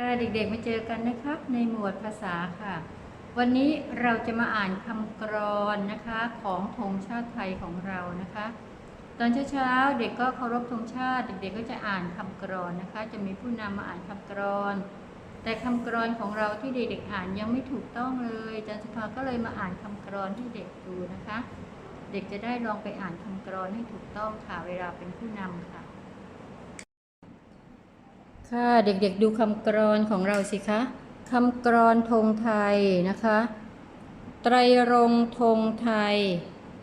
ค่ะเด็กๆมาเจอกันนะครับ ในหมวดภาษาค่ะ วันนี้เราจะมาอ่านคำกรอนนะคะของธงชาติไทยของเรานะคะ ตอนเช้าๆเด็กก็เคารพธงชาติ เด็กๆก็จะอ่านคำกรอนนะคะ จะมีผู้นำมาอ่านคำกรอน แต่คำกรอนของเราที่เด็กๆอ่านยังไม่ถูกต้องเลยอาจารย์สุภาก็เลยมาอ่านคำกรอนให้เด็กดูนะคะ เด็กจะได้ลองไปอ่านคำกรอนให้ถูกต้องค่ะเวลาเป็นผู้นำค่ะ ค่ะเด็กๆดูคำกรอนของเราสิคะคำกรอนธงไทยนะคะ ไตรรงธงไทย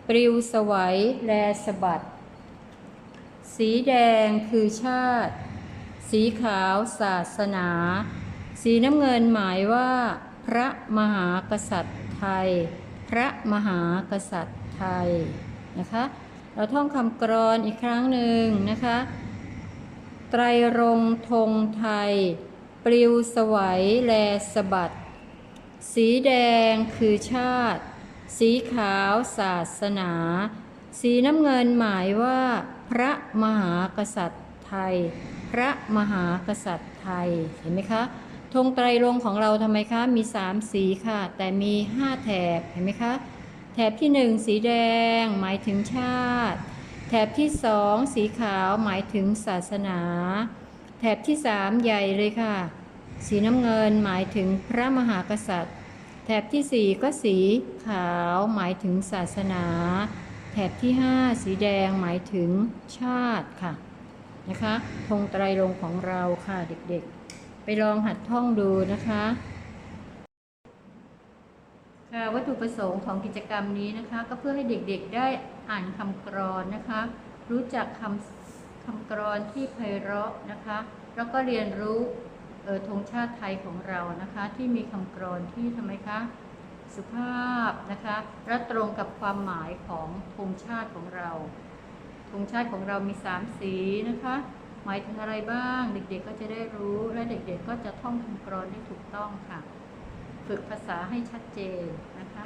ปลิวสวัยแลสบัด สีแดงคือชาติ สีขาวศาสนา สีน้ำเงินหมายว่า พระมหากษัตริย์ไทย พระมหากษัตริย์ไทยนะคะ เราท่องคำกรอนอีกครั้งหนึ่งนะคะ ไตรรงธงไทย ปลิวสวัยแลสบัด สีแดงคือชาติ สีขาวศาสนา สีน้ำเงินหมายว่า พระมหากษัตริย์ไทย พระมหากษัตริย์ไทย เห็นไหมคะธงไตรรงของเราทำไมคะ มีสามสีค่ะ แต่มีห้าแถบ เห็นไหมคะ แถบที่หนึ่งสีแดง หมายถึงชาติ แถบที่สองสีขาวหมายถึงศาสนา แถบที่สามใหญ่เลยค่ะ สีน้ำเงินหมายถึงพระมหากษัตริย์ แถบที่สี่ก็สีขาวหมายถึงศาสนา แถบที่ห้าสีแดงหมายถึงชาติค่ะนะคะธงไตรรงของเราค่ะเด็กๆ ไปลองหัดท่องดูนะคะ วัตถุประสงค์ของกิจกรรมนี้นะคะ ก็เพื่อให้เด็กๆได้อ่านคำกรอนนะคะ รู้จักคำคำกรอนที่ไพเราะนะคะ แล้วก็เรียนรู้ธงชาติไทยของเรานะคะ ที่มีคำกรอนที่ทำไมคะสุภาพนะคะ และตรงกับความหมายของธงชาติของเราธงชาติของเรามีสามสีนะคะ หมายถึงอะไรบ้าง เด็กๆก็จะได้รู้และเด็กๆก็จะท่องคำกรอนได้ถูกต้องค่ะ ฝึกภาษาให้ชัดเจนนะคะ